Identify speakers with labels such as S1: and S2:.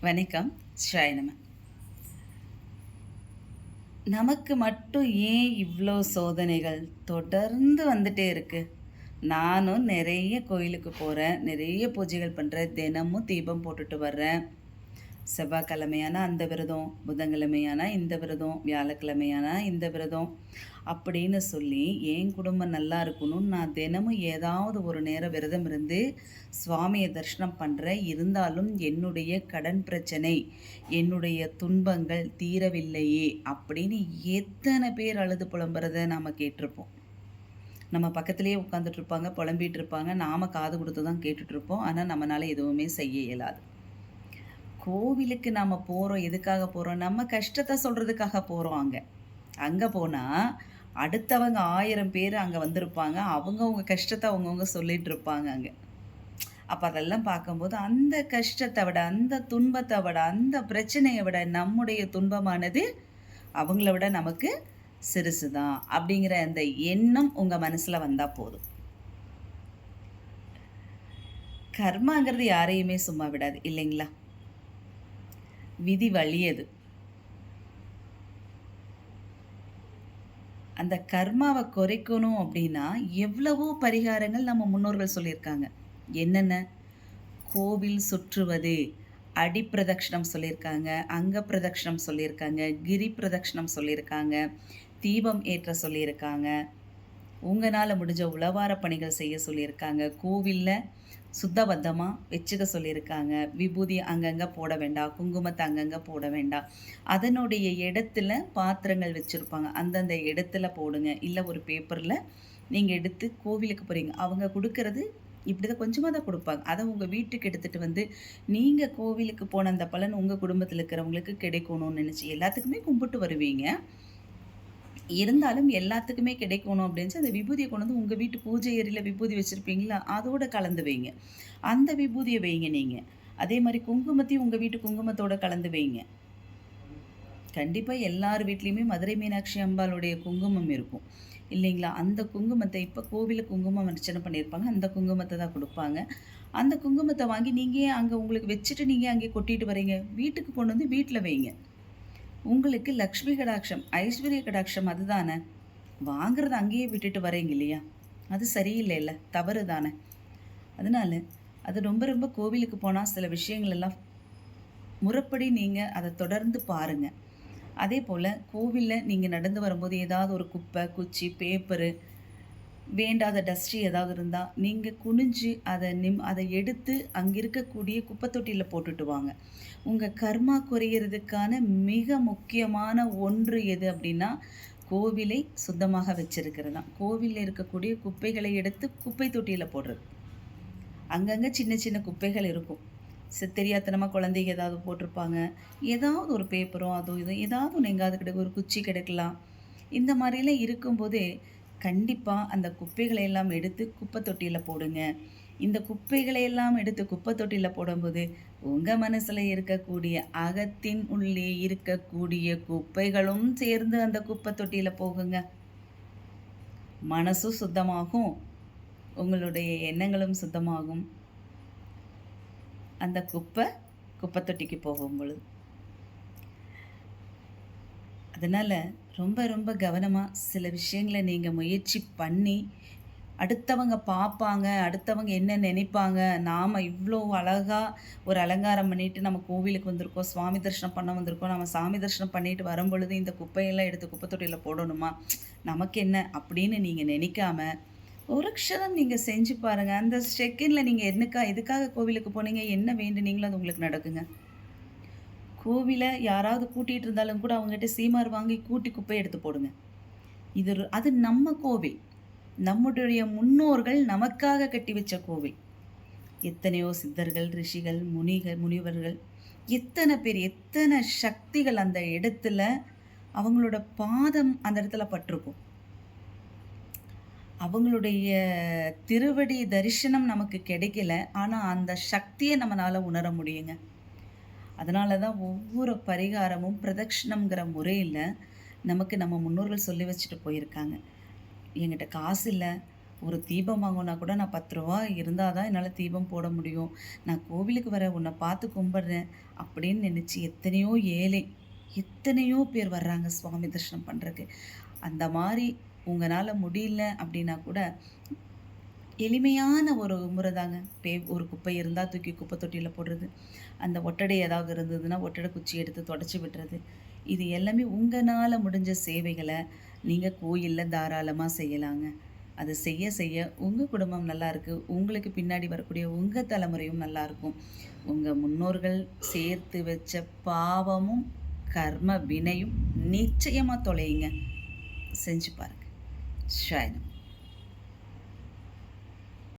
S1: வணக்கம். ஷாயனம நமக்கு மட்டும் ஏன் இவ்வளோ சோதனைகள் தொடர்ந்து வந்துட்டே இருக்கு? நானும் நிறைய கோயிலுக்கு போகிறேன் நிறைய பூஜைகள் பண்ணுறேன் தினமும் தீபம் போட்டுட்டு வர்றேன். செவ்வாய்க்கிழமையான அந்த விரதம் புதன்கிழமையானா இந்த விரதம் வியாழக்கிழமையானா இந்த விரதம் அப்படின்னு சொல்லி என் குடும்பம் நல்லா இருக்கணும்னு நான் தினமும் ஏதாவது ஒரு நேரம் விரதம் இருந்து சுவாமியை தரிசனம் பண்ணுறேன் இருந்தாலும் என்னுடைய கடன் பிரச்சனை என்னுடைய துன்பங்கள் தீரவில்லையே அப்படின்னு எத்தனை பேர் அழுது புலம்புறதை நாம் கேட்டிருப்போம். நம்ம பக்கத்துலேயே உட்காந்துட்ருப்பாங்க புலம்பிகிட்டு புலம்பிட்டு இருப்பாங்க. நாம் காது கொடுத்து தான் கேட்டுட்ருப்போம் ஆனால் நம்மளால் எதுவுமே செய்ய இயலாது. கோவிலுக்கு நாம் போகிறோம் எதுக்காக போகிறோம் நம்ம கஷ்டத்தை சொல்கிறதுக்காக போகிறோம் அங்கே. அங்கே போனால் அடுத்தவங்க ஆயிரம் பேர் அங்கே வந்திருப்பாங்க. அவங்கவுங்க கஷ்டத்தை அவங்கவுங்க சொல்லிகிட்டு இருப்பாங்க அங்கே. அப்போ அதெல்லாம் பார்க்கும்போது அந்த கஷ்டத்தை விட அந்த துன்பத்தை விட அந்த பிரச்சனையை விட நம்முடைய துன்பமானது அவங்கள விட நமக்கு சிறுசு தான் அப்படிங்கிற அந்த எண்ணம் உங்கள் மனசில் வந்தால் போதும். கர்மாங்கிறது யாரையுமே சும்மா விடாது இல்லைங்களா? விதி வழியது. அந்த கர்மாவை குறைக்கணும் அப்படின்னா எவ்வளவோ பரிகாரங்கள் நம்ம முன்னோர்கள் சொல்லியிருக்காங்க. என்னென்ன? கோவில் சுற்றுவது அடி பிரதட்சிணம் சொல்லியிருக்காங்க அங்க பிரதட்சிணம் சொல்லியிருக்காங்க கிரி பிரதட்சிணம் சொல்லியிருக்காங்க தீபம் ஏற்ற சொல்லியிருக்காங்க. உங்களால் முடிஞ்ச உளவார பணிகள் செய்ய சொல்லியிருக்காங்க. கோவிலில் சுத்தபத்தமாக வச்சுக்க சொல்லியிருக்காங்க. விபூதி அங்கங்கே போட வேண்டாம் குங்குமத்தை அங்கங்கே போட வேண்டாம் அதனுடைய இடத்துல பாத்திரங்கள் வச்சுருப்பாங்க. அந்தந்த இடத்துல போடுங்க. இல்லை ஒரு பேப்பரில் நீங்கள் எடுத்து கோவிலுக்கு போகிறீங்க அவங்க கொடுக்கறது இப்படி தான் கொஞ்சமாக தான் கொடுப்பாங்க. அதை உங்கள் வீட்டுக்கு எடுத்துகிட்டு வந்து நீங்கள் கோவிலுக்கு போன அந்த பலன் உங்கள் குடும்பத்தில் இருக்கிறவங்களுக்கு கிடைக்கணும்னு நினச்சி எல்லாத்துக்குமே கும்பிட்டு வருவீங்க. இருந்தாலும் எல்லாத்துக்குமே கிடைக்கணும் அப்படின்னு அந்த விபூதியை கொண்டு வந்து உங்கள் வீட்டு பூஜை ஏரியில் விபூதி வச்சுருப்பீங்களா? அதோட கலந்து வைங்க. அந்த விபூதியை வைங்க நீங்கள் அதே மாதிரி குங்குமத்தையும் உங்கள் வீட்டு குங்குமத்தோட கலந்து வைங்க. கண்டிப்பாக எல்லார் வீட்லேயுமே மதுரை மீனாட்சி அம்பாளுடைய குங்குமம் இருக்கும். இல்லைங்களா? அந்த குங்குமத்தை இப்போ கோவிலில் குங்குமம் அர்ச்சனை பண்ணியிருப்பாங்க. அந்த குங்குமத்தை தான் கொடுப்பாங்க. அந்த குங்குமத்தை வாங்கி நீங்கள் அங்கே உங்களுக்கு வச்சுட்டு நீங்கள் அங்கே கொட்டிட்டு வரீங்க வீட்டுக்கு கொண்டு வந்து வீட்டில் வைங்க. உங்களுக்கு லக்ஷ்மி கடாட்சம் ஐஸ்வர்ய கடாட்சம் அதுதானே? வாங்குறத அங்கேயே விட்டுட்டு வரீங்க இல்லையா? அது சரியில்லை இல்லை தவறு தானே அதனால அது ரொம்ப ரொம்ப கோவிலுக்கு போனால் சில விஷயங்கள் எல்லாம் முறைப்படி நீங்கள் அதை தொடர்ந்து பாருங்கள் அதே போல் கோவிலில் நீங்கள் நடந்து வரும்போது ஏதாவது ஒரு குப்பை குச்சி பேப்பரு வேண்டாத டஸ்ட்ரி ஏதாவது இருந்தால் நீங்கள் குனிஞ்சு அதை நிம் அதை எடுத்து அங்கே இருக்கக்கூடிய குப்பை தொட்டியில் போட்டுட்டு வாங்க. உங்கள் கர்மா குறையிறதுக்கான மிக முக்கியமான ஒன்று எது அப்படின்னா கோவிலை சுத்தமாக வச்சிருக்கிறது தான். கோவிலில் இருக்கக்கூடிய குப்பைகளை எடுத்து குப்பை தொட்டியில் போடுறது. அங்கங்கே சின்ன சின்ன குப்பைகள் இருக்கும். தெரியாத்தனமாக குழந்தைங்க ஏதாவது போட்டிருப்பாங்க. ஏதாவது ஒரு பேப்பரோ அதுவும் இதுவும் ஏதாவது ஒன்று எங்காவது கிடைக்கும் ஒரு குச்சி கிடைக்கலாம். இந்த மாதிரிலாம் இருக்கும்போதே கண்டிப்பாக அந்த குப்பைகளை எல்லாம் எடுத்து குப்பை தொட்டியில் போடுங்க. இந்த குப்பைகளை எல்லாம் எடுத்து குப்பை தொட்டியில் போடும்போது உங்கள் மனசில் இருக்கக்கூடிய அகத்தின் உள்ளே இருக்கக்கூடிய குப்பைகளும் சேர்ந்து அந்த குப்பை தொட்டியில் போகுங்க. மனசும் சுத்தமாகும். உங்களுடைய எண்ணங்களும் சுத்தமாகும். அந்த குப்பை குப்பை தொட்டிக்கு போகும் பொழுது. அதனால் ரொம்ப ரொம்ப கவனமாக சில விஷயங்களை நீங்கள் முயற்சி பண்ணி அடுத்தவங்க பார்ப்பாங்க அடுத்தவங்க என்ன நினைப்பாங்க நாம் இவ்வளோ அழகாக ஒரு அலங்காரம் பண்ணிட்டு நம்ம கோவிலுக்கு வந்திருக்கோம் சுவாமி தரிசனம் பண்ண வந்திருக்கோம் நம்ம சாமி தரிசனம் பண்ணிட்டு வரும் பொழுது இந்த குப்பையெல்லாம் எடுத்து குப்பை தொட்டியில் போடணுமா? நமக்கு என்ன? அப்படின்னு நீங்கள் நினைக்காம ஒரு க்ஷணம் நீங்கள் செஞ்சு பாருங்கள் அந்த செகண்டில் நீங்கள் என்னக்கா எதுக்காக கோவிலுக்கு போனீங்க என்ன வேண்டுனீங்களோ அது உங்களுக்கு நடக்குங்க. கோவிலை யாராவது கூட்டிகிட்டு இருந்தாலும் கூட அவங்ககிட்ட சீமார் வாங்கி கூட்டி குப்பை எடுத்து போடுங்க. இது அது நம்ம கோவில். நம்முடைய முன்னோர்கள் நமக்காக கட்டி வச்ச கோவில். எத்தனையோ சித்தர்கள் ரிஷிகள் முனிகள் முனிவர்கள் எத்தனை பேர் எத்தனை சக்திகள் அந்த இடத்துல அவங்களோட பாதம் அந்த இடத்துல பட்டிருக்கும். அவங்களுடைய திருவடி தரிசனம் நமக்கு கிடைக்கல. ஆனால் அந்த சக்தியை நம்மளால் உணர முடியுங்க. அதனால தான் ஒவ்வொரு பரிகாரமும் பிரதட்சிணம்ங்கிற முறையில் நமக்கு நம்ம முன்னோர்கள் சொல்லி வச்சுட்டு போயிருக்காங்க. என்கிட்ட காசு இல்லை. ஒரு தீபம் வாங்கினா கூட நான் பத்து ரூபா இருந்தால் தான் என்னால் தீபம் போட முடியும். நான் கோவிலுக்கு வர உன்னை பார்த்து கும்பிட்றேன் அப்படின்னு நினச்சி எத்தனையோ ஏழை, எத்தனையோ பேர் வர்றாங்க சுவாமி தரிசனம் பண்ணுறதுக்கு அந்த மாதிரி உங்களால் முடியல அப்படின்னா கூட, எளிமையான ஒரு முறை தாங்க. பே ஒரு குப்பை இருந்தால் தூக்கி குப்பை தொட்டியில் போடுறது. அந்த ஒட்டடை ஏதாவது இருந்ததுன்னா, ஒட்டடை குச்சி எடுத்து தொடச்சி விடுறது. இது எல்லாமே உங்களால் முடிஞ்ச சேவைகளை நீங்கள் கோயிலில் தாராளமாக செய்யலாங்க. அது செய்ய செய்ய உங்கள் குடும்பம் நல்லாயிருக்கு உங்களுக்கு பின்னாடி வரக்கூடிய உங்கள் தலைமுறையும் நல்லாயிருக்கும் உங்கள் முன்னோர்கள் சேர்த்து வச்ச பாவமும், கர்ம வினையும் நிச்சயமாக தொலையுங்க. செஞ்சு பாருங்க. ஷாயினம்